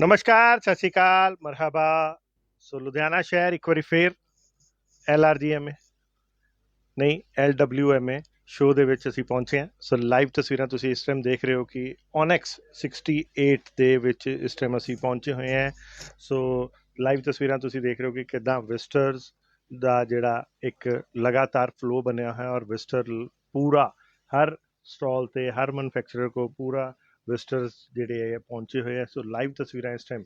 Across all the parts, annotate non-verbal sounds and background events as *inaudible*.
ਨਮਸਕਾਰ ਸਤਿ ਸ਼੍ਰੀ ਅਕਾਲ ਮਰਹਬਾ ਸੋ ਲੁਧਿਆਣਾ ਸ਼ਹਿਰ ਇੱਕ ਵਾਰੀ ਫੇਰ ਐਲਆਰਜੀਐਮਏ ਨਹੀਂ ਐਲਡਬਲਯੂਐਮਏ ਸ਼ੋਅ ਦੇ ਵਿੱਚ ਅਸੀਂ ਪਹੁੰਚੇ ਹਾਂ ਸੋ ਲਾਈਵ ਤਸਵੀਰਾਂ ਤੁਸੀਂ ਇਸ ਟਾਈਮ ਦੇਖ ਰਹੇ ਹੋ ਕਿ ਓਨੈਕਸ 68 ਦੇ ਵਿੱਚ ਇਸ ਟਾਈਮ ਅਸੀਂ ਪਹੁੰਚੇ ਹੋਏ ਹਾਂ ਸੋ ਲਾਈਵ ਤਸਵੀਰਾਂ ਤੁਸੀਂ ਦੇਖ ਰਹੇ ਹੋ ਕਿ ਕਿਦਾਂ ਵਿਜ਼ਟਰਸ ਦਾ ਜਿਹੜਾ ਇੱਕ ਲਗਾਤਾਰ ਫਲੋ ਬਣਿਆ ਹੋਇਆ ਔਰ ਵਿਜ਼ਟਰ ਪੂਰਾ ਹਰ ਸਟਾਲ ਤੇ ਹਰ ਮੈਨੂਫੈਕਚਰਰ ਕੋ ਪੂਰਾ ਵਿਜ਼ਟਰਸ ਜਿਹੜੇ ਹੈ ਪਹੁੰਚੇ ਹੋਏ ਆ ਸੋ ਲਾਈਵ ਤਸਵੀਰਾਂ ਇਸ ਟਾਈਮ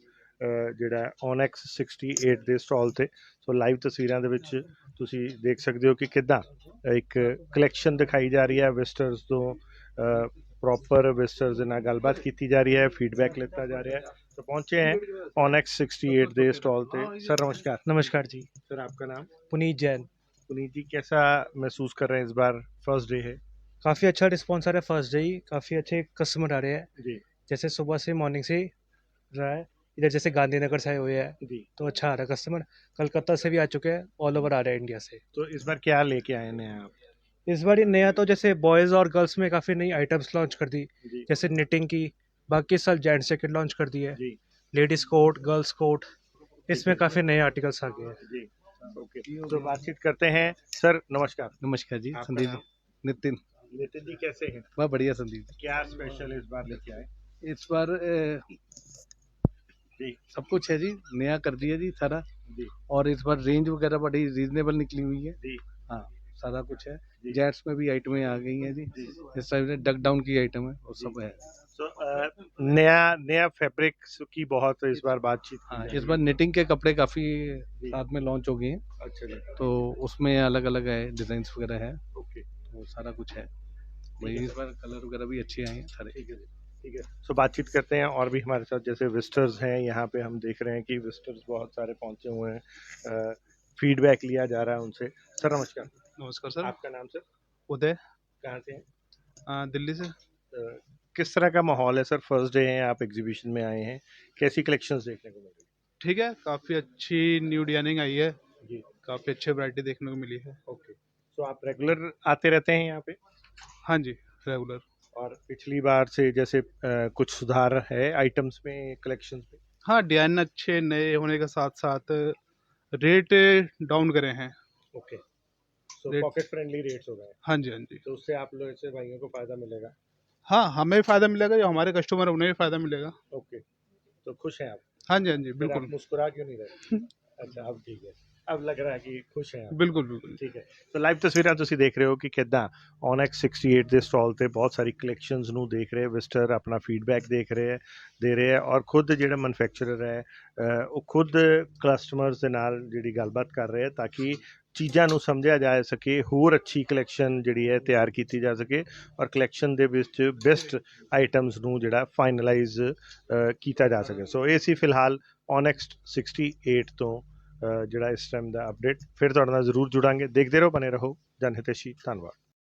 ਜਿਹੜਾ ਓਨੈਕਸ 68 ਦੇ ਸਟਾਲ ਤੇ ਸੋ ਲਾਈਵ ਤਸਵੀਰਾਂ ਦੇ ਵਿੱਚ ਤੁਸੀਂ ਦੇਖ ਸਕਦੇ ਹੋ ਕਿ ਕਿਦਾਂ ਇੱਕ ਕਲੈਕਸ਼ਨ ਦਿਖਾਈ ਜਾ ਰਹੀ ਹੈ ਵਿਜ਼ਟਰਸ ਤੋਂ ਪ੍ਰੋਪਰ ਵਿਜ਼ਟਰਸ ਦੇ ਨਾਲ ਗੱਲਬਾਤ ਕੀਤੀ ਜਾ ਰਹੀ ਹੈ ਫੀਡਬੈਕ ਲਿੱਤਾ ਜਾ ਰਿਹਾ है तो पहुंचे हैं ओनेक्स 68 ਦੇ स्टॉल पे सर नमस्कार नमस्कार जी सर आपका नाम पुनीत जैन पुनीत जी कैसा महसूस कर रहे हैं इस बार फर्स्ट डे है काफ़ी अच्छा रिस्पॉन्स आ रहा है फ़र्स्ट डे ही काफ़ी अच्छे कस्टमर आ रहे हैं। जी। जैसे सुबह से मॉर्निंग से रहा है इधर जैसे गांधीनगर से आए हुए हैं जी। तो अच्छा आ रहा है कस्टमर कलकत्ता से भी आ चुके हैं ऑल ओवर आ रहे हैं इंडिया से। तो इस बार क्या लेके आए हैं आप इस बार ये नया तो जैसे बॉयज़ और गर्ल्स में काफ़ी नई आइटम्स लॉन्च कर दी। जी। जैसे निटिंग की बाकी साल जेंट्स जैकेट लॉन्च कर दी है। जी। लेडीज़ कोट गर्ल्स कोट इसमें काफ़ी नए आर्टिकल्स आ गए हैं। जी ओके। तो बातचीत करते हैं। सर नमस्कार। नमस्कार जी संदीप नितिन। नितिन जी कैसे हैं? बहुत बढ़िया संदीप क्या स्पेशल इस बार लेके आए? इस बार जी। सब कुछ है जी नया कर दिया जी सारा। जी। और इस बार रेंज वगैरह बड़ी रीजनेबल निकली हुई है। जी। हाँ सारा कुछ है। जेट्स में भी आइटमें आ गई हैं जी। इस टाइप से डक डाउन की आइटम है वो सब है। तो नया नया फैब्रिक की बहुत इस बार बातचीत हाँ इस बार निटिंग के कपड़े काफ़ी साथ में लॉन्च हो गए हैं। है। अच्छा तो उसमें अलग अलग है डिज़ाइन वगैरह है। ओके। तो सारा कुछ है। वही इस बार कलर वगैरह भी अच्छे आए हैं सारे। ठीक है ठीक है। सो बातचीत करते हैं और भी हमारे साथ जैसे विजिटर्स हैं यहाँ पे हम देख रहे हैं कि विजिटर्स बहुत सारे पहुँचे हुए हैं। फीडबैक लिया जा रहा है उनसे। सर नमस्कार। नमस्कार सर आपका नाम सर उदय। कहाँ से हैं? दिल्ली से। किस तरह का माहौल है सर फ़र्स्ट डे है आप एग्जीबिशन में आए हैं। कैसी कलेक्शंस देखने को मिली? ठीक है काफ़ी अच्छी न्यू डिज़ाइनिंग आई है। जी। काफ़ी अच्छी वैरायटी देखने को मिली है। ओके सो आप रेगुलर आते रहते हैं यहाँ पे? हाँ जी रेगुलर और पिछली बार से जैसे अ, कुछ सुधार है आइटम्स में कलेक्शंस में? हाँ डिज़ाइन अच्छे नए होने के साथ साथ रेट डाउन करे हैं। Okay so pocket friendly rates हो गए। हाँ जी हाँ जी। तो उससे आप लोग ऐसे भाइयों को फ़ायदा मिलेगा? हाँ हमें भी फ़ायदा मिलेगा जो हमारे कस्टमर हैं उन्हें भी फ़ायदा मिलेगा। ओके तो खुश हैं आप? हाँ जी हाँ जी फिर आप बिल्कुल। मुस्कुरा क्यों नहीं रहे? *laughs* अच्छा अब ठीक है। अब लग रहा है कि खुश हैं आप बिल्कुल बिल्कुल ਠੀਕ ਹੈ ਸੋ ਲਾਈਵ ਤਸਵੀਰਾਂ ਤੁਸੀਂ ਦੇਖ ਰਹੇ ਹੋ ਕਿ ਕਿਦਾਂ Onyx 68 ਦੇ ਸਟਾਲ ਤੇ ਬਹੁਤ ਸਾਰੀ ਕਲੈਕਸ਼ਨਸ ਨੂੰ ਦੇਖ ਰਹੇ ਵਿਜ਼ਟਰ ਆਪਣਾ ਫੀਡਬੈਕ ਦੇਖ ਰਹੇ ਹੈ ਦੇ ਰਹੇ ਹੈ ਔਰ ਖੁਦ ਜਿਹੜਾ ਮੈਨੂਫੈਕਚਰਰ ਹੈ ਅ, ਉਹ ਖੁਦ ਕਸਟਮਰਸ ਦੇ ਨਾਲ ਜਿਹੜੀ ਗੱਲਬਾਤ ਕਰ ਰਹੇ ਹੈ ਤਾਂ ਕਿ ਚੀਜ਼ਾਂ ਨੂੰ ਸਮਝਿਆ ਜਾ ਸਕੇ ਹੋਰ ਅੱਛੀ ਕਲੈਕਸ਼ਨ ਜਿਹੜੀ ਹੈ ਤਿਆਰ ਕੀਤੀ ਜਾ ਸਕੇ ਔਰ ਕਲੈਕਸ਼ਨ ਦੇ ਵਿੱਚ ਬੈਸਟ ਆਈਟਮਸ ਨੂੰ ਜਿਹੜਾ ਫਾਈਨਲਾਈਜ਼ ਕੀਤਾ ਜਾ ਸਕੇ ਸੋ ਇਹ ਸੀ ਫਿਲਹਾਲ Onyx 68 ਤੋਂ ਅ, ਜਿਹੜਾ ਇਸ ਟਾਈਮ ਦਾ ਅਪਡੇਟ ਫਿਰ ਤੁਹਾਡੇ ਨਾਲ ਜ਼ਰੂਰ ਜੁੜਾਂਗੇ ਦੇਖਦੇ ਰਹੋ ਬਨੇ ਰਹੋ ਜਨਹਿਤੇਸ਼ੀ ਧੰਨਵਾਦ